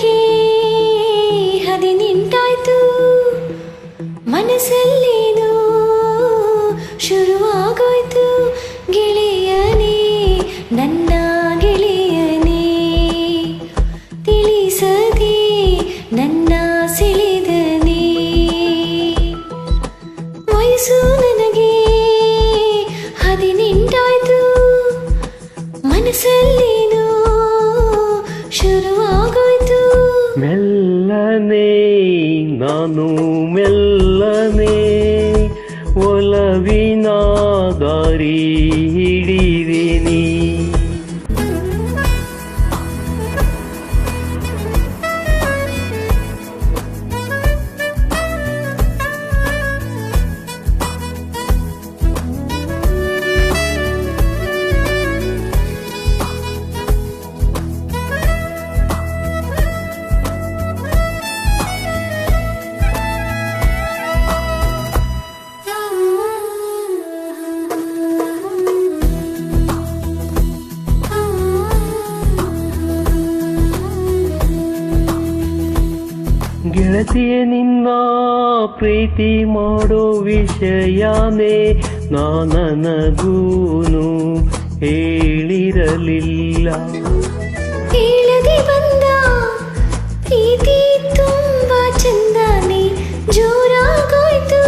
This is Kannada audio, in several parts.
ಬೆಳಗ್ಗೆ ಹದಿನೆಂಟಾಯ್ತು. ಮನಸ್ಸಲ್ಲೇನೋ ಶುರುವಾಗೋಯ್ತು. ಗೆಳೆಯನೇ ನನ್ನ ಗೆಳೆಯನೇ. ತಿಳಿಸದೆ ನನ್ನ ಸೆಳೆದನೇ. ವಯಸ್ಸು ನನಗೆ ಹದಿನೆಂಟಾಯ್ತು. ಮನಸಲ್ಲಿ ನಾನು ಮೆಲ್ಲನೆ ಒಲವಿನ ದಾರಿ ಹಿಡಿದಿನಿ ಗೆಳತಿಯ ನಿನ್ನ ಪ್ರೀತಿ ಮಾಡೋ ವಿಷಯನೇ ನಾನನಗೂನು ಹೇಳಿರಲಿಲ್ಲ. ಹೇಳದೆ ಬಂದ ಪ್ರೀತಿ ತುಂಬಾ ಚಂದನೆ ಜೋರಾಗೋಯ್ತು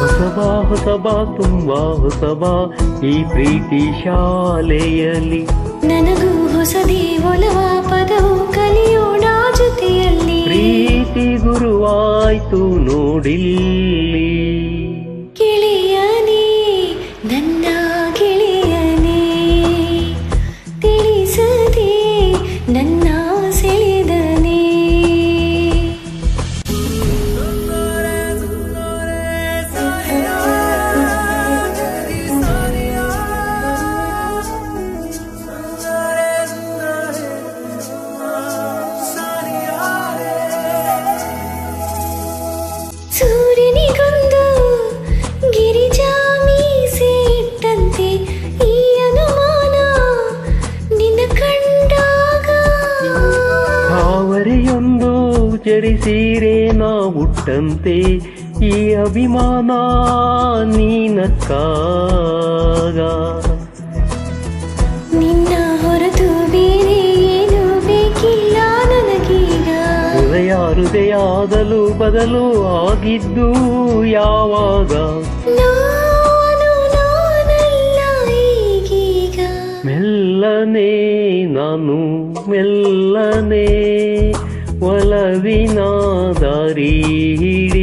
ಹೊಸಬಾ ಹೊಸಬಾ ತುಂಬಾ ಹೊಸಬಾ ಈ ಪ್ರೀತಿ ಶಾಲೆಯಲ್ಲಿ. ನನಗೂ ಹೊಸದೇ ಒಲವ ಗುರುವಾಯ್ತು ನೋಡಿಲ್ಲಿ. ಸೂರ್ಯನಿಗೊಂದು ಗಿರಿಜಾಮಿ ಇಟ್ಟಂತೆ ಈ ಅನುಮಾನ ನಿನ್ನ ಕಂಡಾಗ. ಕಾವರಿಯೊಂದು ಜರಿಸೀರೆ ನಾ ಹುಟ್ಟಂತೆ ಈ ಅಭಿಮಾನ ನೀನಕ್ಕಾಗ. ಹೃದಯಾದಲು ಬದಲು ಆಗಿದ್ದು ಯಾವಾಗ? ಮೆಲ್ಲನೆ ನಾನು ಮೆಲ್ಲನೆ ಒಲವಿನ ದಾರಿ ಹಿಡಿದೇನೆ